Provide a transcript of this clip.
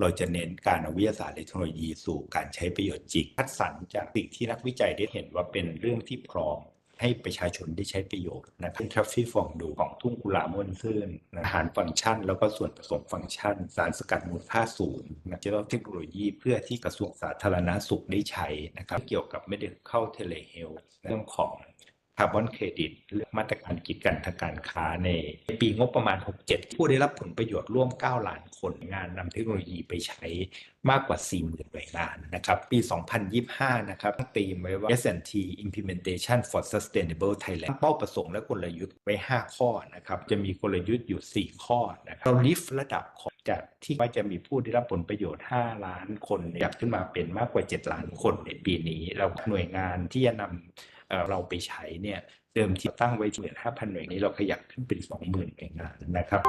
เราจะเน้นการเอาวิทยาศาสตร์และเทคโนโลยีสู่การใช้ประโยชน์จริงคัดสรรจากสิ่งที่นักวิจัยได้เห็นว่าเป็นเรื่องที่พร้อมให้ประชาชนได้ใช้ประโยชน์นะครับทรัฟฟี่ฟองดูของทุ่งกุหลาบม่วนซื่นอาหารฟังก์ชัน แล้วก็ส่วนผสมฟังก์ชัน สารสกัดมูลค่าสูงนะจะต้องเทคโนโลยีเพื่อที่กระทรวงสาธารณาสุขได้ใช้นะครับ เกี่ยวกับไม่ได้เข้าเทเลเฮลเรื่องของ คาร์บอนเครดิตเรื่องมาตรการกีดกันทางการค้าในปีงบประมาณ 67 ผู้ได้รับผลประโยชน์ร่วม 9 ล้านคนงานนำเทคโนโลยีไปใช้มากกว่า 40,000หน่วยงานนะครับ ปี 2025 นะครับตีมไว้ว่า S&T Implementation for Sustainable Thailand เป้าประสงค์และกลยุทธ์ไว้ 5 ข้อนะครับ จะมีกลยุทธ์อยู่ 4 ข้อนะครับเราลิฟต์ระดับของจากที่ว่าจะมีผู้ได้รับผลประโยชน์ 5 ล้านคนขยับขึ้นมาเป็นมากกว่า 7 ล้านคนในปีนี้เราหน่วยงานที่จะนำ เราไปใช้เนี่ยเดิมที่ตั้งไว้หมื่นห้าพันหน่วยนี้เราขยับขึ้นเป็นสองหมื่นหน่วยงานนะครับ